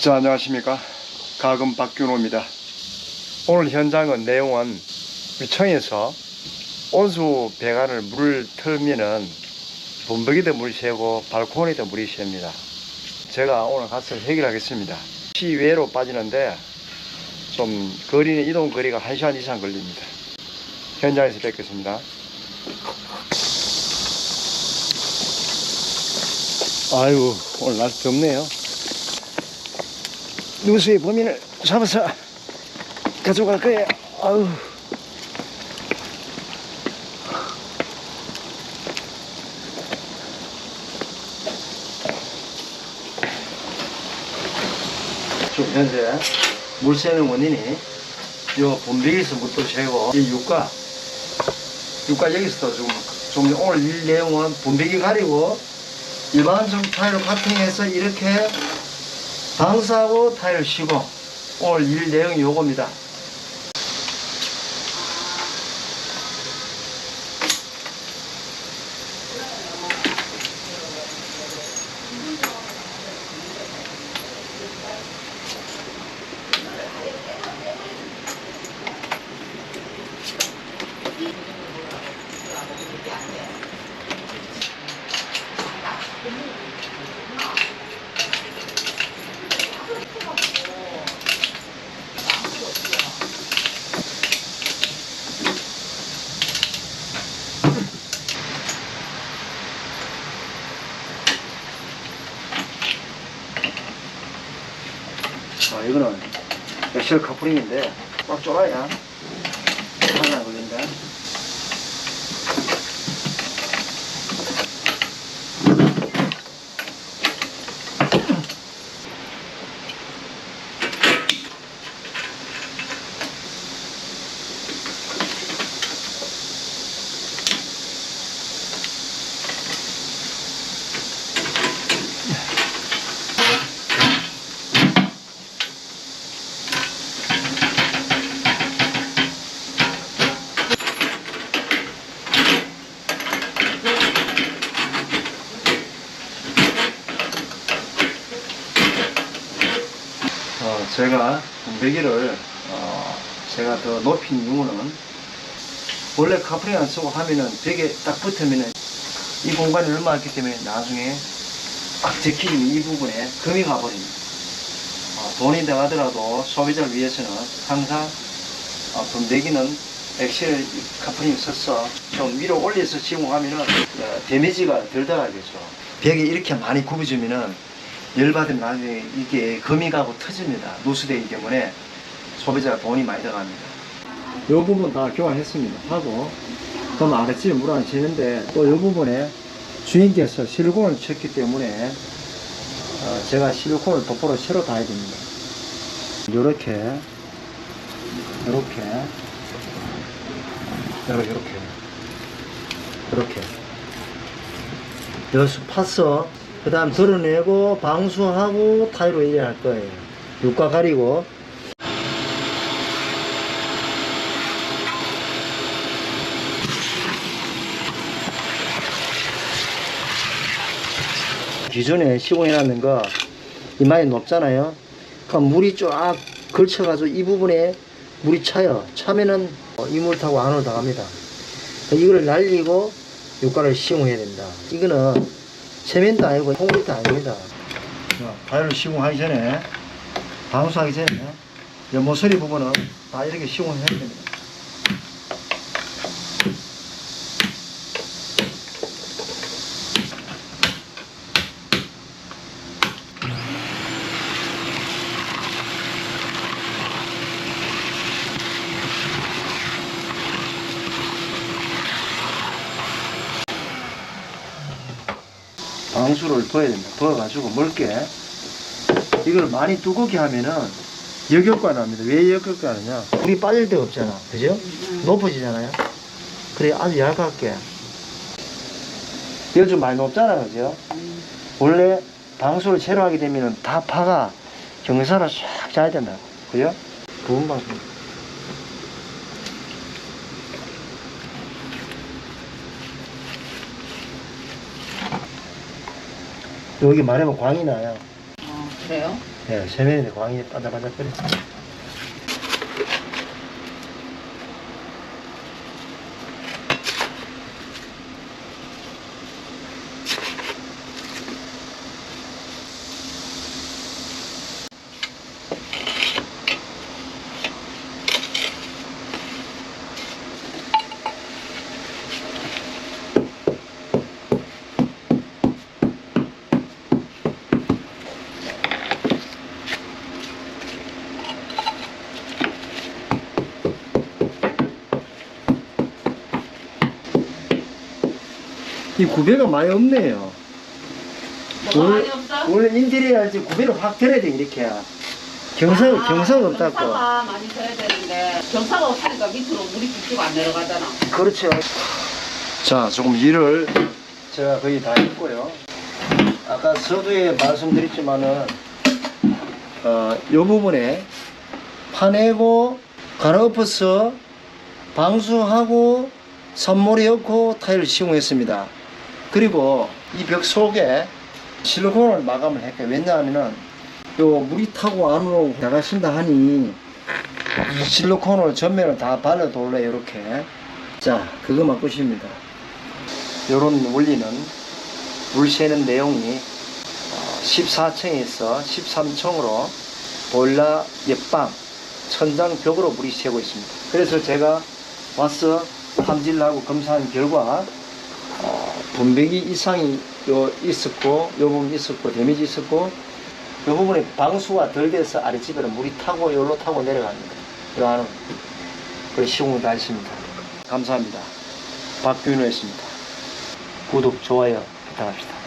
자, 안녕하십니까. 가금 박균호입니다. 오늘 현장은 내용은 위청에서 온수 배관을 물을 틀면은 분박이도 물이 새고 발코니도 물이 셉니다. 제가 오늘 가서 해결하겠습니다. 시외로 빠지는데 좀 거리는 이동 거리가 1시간 이상 걸립니다. 현장에서 뵙겠습니다. 아이고 오늘 날씨 덥네요. 누수의 범인을 잡아서 가져갈 거예요. 아우. 지금 현재 물 새는 원인이 요 물도 새고 이 육가 육가 여기서도 지금 좀 오늘 일 내용은 본비기 가리고 일반적 타일을 카팅해서 이렇게 방수하고 타일을 쉬고 오늘 일 내용이 요겁니다. 아, 이거는 엑셀 커플링인데 꽉 졸아야 하나 안 걸린다. 어, 제가 분배기를 어, 제가 더 높인 이유는 원래 카프링 안 쓰고 하면은 벽에 딱 붙으면은 이 공간이 얼마 있기 때문에 나중에 딱 적히면 이 부분에 금이 가버립니다. 어, 돈이 들어가더라도 소비자를 위해서는 항상 어, 분배기는 엑셀 카프링 써서 좀 위로 올려서 시공하면은 어, 데미지가 덜 들어가겠죠. 벽에 이렇게 많이 굽어지면은 열받으면 나중에 이게 금이 가고 터집니다. 누수되기 때문에 소비자가 돈이 많이 들어갑니다. 이 부분 다 교환했습니다. 하고 그럼 아랫집에 물안 새는데 또이 부분에 주인께서 실리콘을 쳤기 때문에 어, 제가 실리콘을 도포로 새로 다 해야 됩니다. 요렇게 요렇게 요렇게 요렇게 요렇게 여기서 파서 그 다음 드러내고 방수하고 타이로 일할 거예요. 육과 가리고. 기존에 시공해놨는 거 이마에 높잖아요. 그럼 물이 쫙 걸쳐가지고 이 부분에 물이 차요. 차면은 어, 이물 타고 안으로 나갑니다. 이거를 날리고 육과를 시공해야 된다. 이거는 세면도 아니고 콘크리트 아닙니다. 자, 가열을 시공하기 전에 방수하기 전에 이 모서리 부분은 다 이렇게 시공해야 됩니다. 방수를 부어야 됩니다. 부어가지고 넓게 이걸 많이 두껍게 하면은 역효과 납니다. 왜 역효과 하느냐? 물이 빠질 데가 없잖아. 그죠? 높아지잖아요. 그래 아주 얇게 이거 좀 많이 높잖아. 그죠? 원래 방수를 새로 하게 되면은 다 파가 경사로 쫙 짜야 된다. 그죠? 부분 방수. 여기 말하면 광이 나요. 아, 그래요? 예, 세면인데 광이 반짝반짝 거려. 이 구배가 많이 없네요. 뭐가 원래- 많이 없어? 원래 인테리어 할때 구배를 확 들어야 돼, 이렇게. 경사, 아, 경사가 없다고. 경사가 많이 서야 되는데 경사가 없으니까 밑으로 물이 쭉쭉 안 내려가잖아. 그렇죠. 자, 조금 일을 제가 거의 다 했고요. 아까 서두에 말씀드렸지만은, 어, 요 부분에 파내고, 갈아엎어서 방수하고, 선물이 없고 타일을 시공했습니다. 그리고 이 벽 속에 실리콘을 마감을 했고요. 왜냐하면은, 요 물이 타고 안으로 나가신다 하니, 이 실리콘을 전면을 다 발라둘래, 이렇게. 자, 그거만 끝입니다. 요런 원리는 물 새는 내용이 14층에서 13층으로 보일러 옆방 천장 벽으로 물이 새고 있습니다. 그래서 제가 와서 탐지를 하고 검사한 결과 어, 분배기 이상이 요 있었고 요 부분 있었고 데미지 있었고 요 부분에 방수가 덜 돼서 아랫집에로 물이 타고 요로 타고 내려갑니다. 요 안은 그 시공을 다 했습니다. 감사합니다. 박균호였습니다. 구독, 좋아요 부탁합시다.